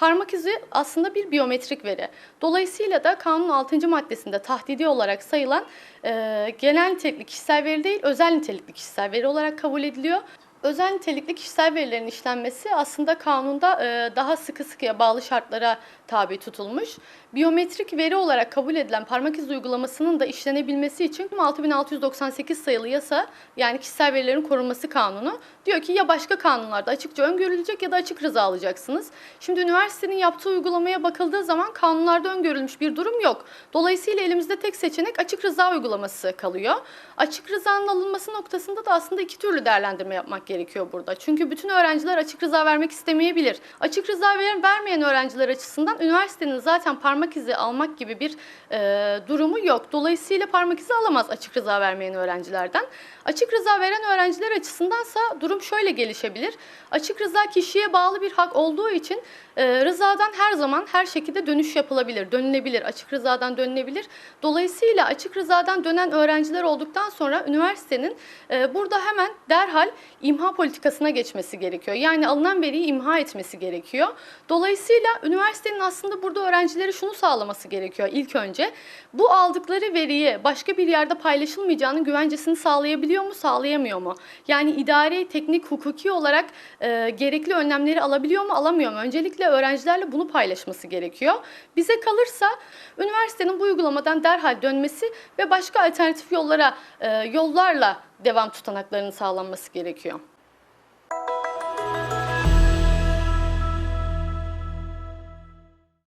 Parmak izi aslında bir biyometrik veri. Dolayısıyla da kanunun 6. maddesinde tahdidi olarak sayılan e, genel nitelikli kişisel veri değil, özel nitelikli kişisel veri olarak kabul ediliyor. Özel nitelikli kişisel verilerin işlenmesi aslında kanunda e, daha sıkı sıkıya bağlı şartlara tabi tutulmuş. Biyometrik veri olarak kabul edilen parmak izi uygulamasının da işlenebilmesi için 6698 sayılı yasa yani kişisel verilerin korunması kanunu diyor ki ya başka kanunlarda açıkça öngörülecek ya da açık rıza alacaksınız. Şimdi üniversitenin yaptığı uygulamaya bakıldığı zaman kanunlarda öngörülmüş bir durum yok. Dolayısıyla elimizde tek seçenek açık rıza uygulaması kalıyor. Açık rızanın alınması noktasında da aslında iki türlü değerlendirme yapmak gerekiyor burada. Çünkü bütün öğrenciler açık rıza vermek istemeyebilir. Açık rıza ver- vermeyen öğrenciler açısından üniversitenin zaten parmak izi almak gibi bir e, durumu yok. Dolayısıyla parmak izi alamaz açık rıza vermeyen öğrencilerden. Açık rıza veren öğrenciler açısındansa durum şöyle gelişebilir. Açık rıza kişiye bağlı bir hak olduğu için e, rızadan her zaman her şekilde dönüş yapılabilir, dönülebilir, açık rızadan dönülebilir. Dolayısıyla açık rızadan dönen öğrenciler olduktan sonra üniversitenin e, burada hemen derhal imha politikasına geçmesi gerekiyor. Yani alınan veriyi imha etmesi gerekiyor. Dolayısıyla üniversitenin aslında burada öğrencileri şunu sağlaması gerekiyor ilk önce. Bu aldıkları veriyi başka bir yerde paylaşılmayacağının güvencesini sağlayabiliyor mu, sağlayamıyor mu? Yani idari, teknik, hukuki olarak e, gerekli önlemleri alabiliyor mu, alamıyor mu? Öncelikle öğrencilerle bunu paylaşması gerekiyor. Bize kalırsa üniversitenin bu uygulamadan derhal dönmesi ve başka alternatif yollara, e, yollarla devam tutanaklarının sağlanması gerekiyor.